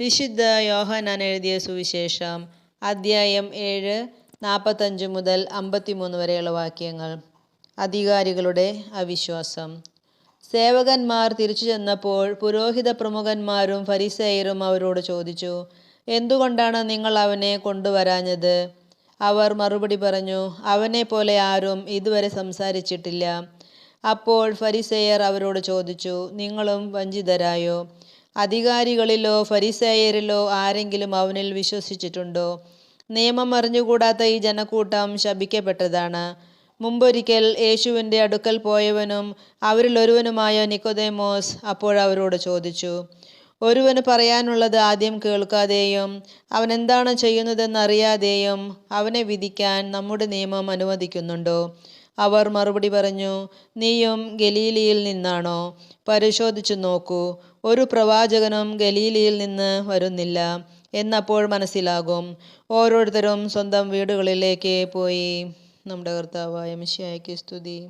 വിശുദ്ധ യോഹനാൻ എഴുതിയ സുവിശേഷം അദ്ധ്യായം ഏഴ് നാൽപ്പത്തഞ്ച് മുതൽ അമ്പത്തിമൂന്ന് വരെയുള്ള വാക്യങ്ങൾ. അധികാരികളുടെ അവിശ്വാസം. സേവകന്മാർ തിരിച്ചു ചെന്നപ്പോൾ പുരോഹിത പ്രമുഖന്മാരും ഫരിസേയരും അവരോട് ചോദിച്ചു എന്തുകൊണ്ടാണ് നിങ്ങൾ അവനെ കൊണ്ടുവരാഞ്ഞത്? അവർ മറുപടി പറഞ്ഞു അവനെ പോലെ ആരും ഇതുവരെ സംസാരിച്ചിട്ടില്ല. അപ്പോൾ ഫരിസേയർ അവരോട് ചോദിച്ചു നിങ്ങളും വഞ്ചിതരായോ? അധികാരികളിലോ ഫരിസേയരിലോ ആരെങ്കിലും അവനിൽ വിശ്വസിച്ചിട്ടുണ്ടോ? നിയമം അറിഞ്ഞുകൂടാത്ത ഈ ജനക്കൂട്ടം ശപിക്കപ്പെട്ടതാണ്. മുമ്പൊരിക്കൽ യേശുവിന്റെ അടുക്കൽ പോയവനും അവരിൽ ഒരുവനുമായ നിക്കോദേമോസ് അപ്പോഴവരോട് ചോദിച്ചു ഒരുവന് പറയാനുള്ളത് ആദ്യം കേൾക്കാതെയും അവൻ എന്താണ് ചെയ്യുന്നതെന്നറിയാതെയും അവനെ വിധിക്കാൻ നമ്മുടെ നിയമം അനുവദിക്കുന്നുണ്ടോ? അവർ മറുപടി പറഞ്ഞു നീയും ഗലീലിയിൽ നിന്നാണോ? പരിശോധിച്ചു നോക്കൂ. ഒരു പ്രവാചകനും ഗലീലിയിൽ നിന്ന് വരുന്നില്ല. എന്നപ്പോൾ മനസ്സിലാകും ഓരോരുത്തരും സ്വന്തം വീടുകളിലേക്ക് പോയി. നമ്മുടെ കർത്താവായ മിശിയായ്ക്ക് സ്തുതി.